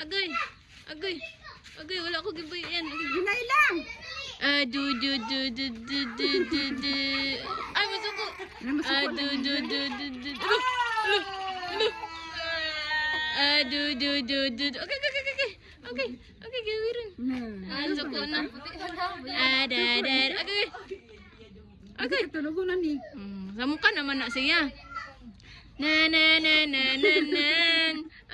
Agay. Agay. Agay, wala ko gibay yan. Agay. Hinay lang. Ah, du du du du du du du. Ay, masuko. Masuko Ah, na du du du du du. Alo. Ah, du du du du. Okay, okay, okay, okay. Okay, okay, gawirin. Hmm. Ah, suko na. Ah, da, da. Okay. Okay. Katulog na ni. Hmm, sa mukha naman na siya. Na na na na na na.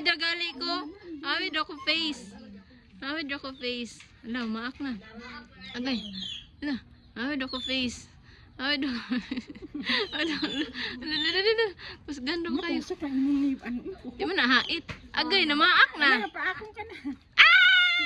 Awid ra gali ko. Awid ra ko face. Awid ra ko face. Ala, maak na. Agay. Ala, awid ra ko face. Awid ra. Ala, ala, ala, ala. Mas gandong kayo. Di mo na hait. Agay na maak na. Ala, paakong ka na.